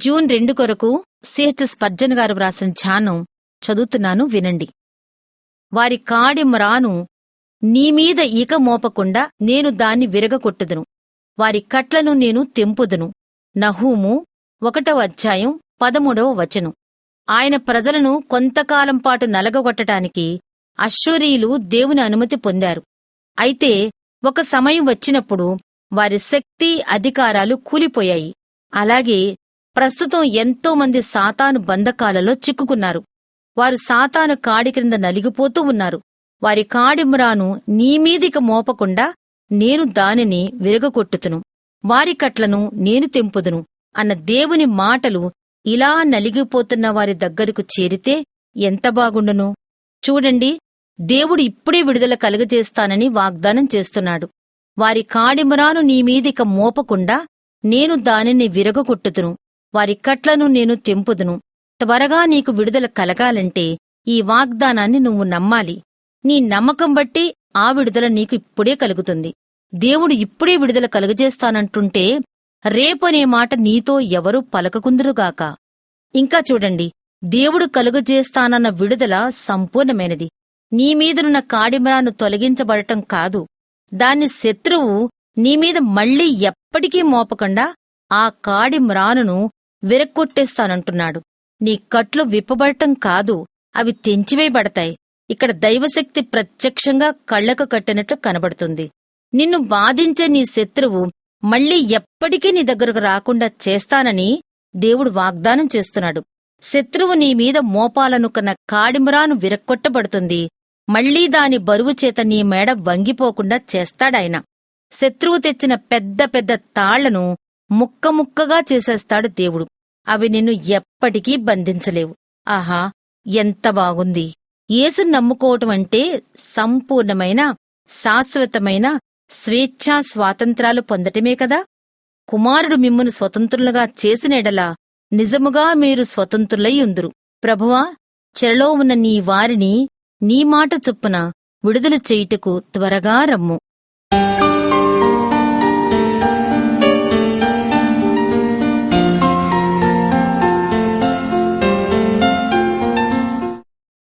June రెండు కొరకు CHS పర్జన్ గారు వ్రాసిన ధ్యానం చదువుతున్నాను వినండి. వారి కాడి మ్రాను నీమీద ఇక మోపకుండా నేను దాన్ని విరగకొట్టుదును. వారి కట్లను నేను తెంపుదును. నహూము ఒకటవ అధ్యాయం పదమూడవ వచనం. ఆయన ప్రజలను కొంతకాలం పాటు నలగగొట్టడానికి అశ్వరీయులు దేవుని అనుమతి పొందారు. అయితే ఒక సమయం వచ్చినప్పుడు వారి శక్తి అధికారాలు కూలిపోయాయి. అలాగే ప్రస్తుతం ఎంతో మంది సాతాను బంధకాలలో చిక్కుకున్నారు. వారు సాతాను కాడి క్రింద నలిగిపోతూ ఉన్నారు. వారి కాడిమ్రాను నీమీదిక మోపకుండా నేను దానిని విరగకొట్టుతును వారి కట్లను నేను తెంపుదును అన్న దేవుని మాటలు ఇలా నలిగిపోతున్న వారి దగ్గరకు చేరితే ఎంత బాగుండును? చూడండి దేవుడు ఇప్పుడే విడుదల కలుగజేస్తానని వాగ్దానం చేస్తున్నాడు. వారి కాడిమురాను నీమీదిక మోపకుండా నేను దానిని విరగొట్టుదును వారి కట్లను నేను తెంపుదును. త్వరగా నీకు విడుదల కలగాలంటే ఈ వాగ్దానాన్ని నువ్వు నమ్మాలి. నీ నమ్మకం బట్టి ఆ విడుదల నీకు ఇప్పుడే కలుగుతుంది. దేవుడు ఇప్పుడే విడుదల కలుగజేస్తానంటుంటే రేపనే మాట నీతో ఎవరూ పలకకుందురుగాక. ఇంకా చూడండి దేవుడు కలుగజేస్తానన్న విడుదల సంపూర్ణమైనది. నీమీదనున్న కాడిమరాను తొలగించబడటం కాదు. దాన్ని శత్రువు నీమీద మళ్ళీ ఎప్పటికీ మోపకుండా ఆ కాడిమ్రానును విరక్కొట్టేస్తానంటున్నాడు నీ కట్లు విప్పబడటం కాదు అవి తెంచివేయబడతాయి. ఇక్కడ దైవశక్తి ప్రత్యక్షంగా కళ్ళకు కట్టినట్లు కనబడుతుంది. నిన్ను బాధించే నీ శత్రువు మళ్ళీ ఎప్పటికీ నీ దగ్గరకు రాకుండా చేస్తానని దేవుడు వాగ్దానం చేస్తున్నాడు. శత్రువు నీ మీద మోపాలనుకున్న కాడిమురాను విరక్కొట్టబడుతుంది మళ్ళీ దాని బరువు చేత నీ మేడ వంగిపోకుండా చేస్తాడాయన. శత్రువు తెచ్చిన పెద్ద పెద్ద తాళ్ళను ముక్కముక్కగా చేసేస్తాడు దేవుడు. అవి నిన్ను ఎప్పటికీ బంధించలేవు. ఆహా ఎంత బాగుంది. ఏసు నమ్ముకోవటం అంటే సంపూర్ణమైన శాశ్వతమైన స్వేచ్ఛా స్వాతంత్రాలు పొందటమే కదా. కుమారుడు మిమ్మును స్వతంత్రులుగా చేసినెడలా నిజముగా మీరు స్వతంత్రులై ఉందురు. ప్రభువా చెరలో ఉన్న నీ వారిని నీ మాట చొప్పున విడుదల చేయుటకు త్వరగా రమ్ము.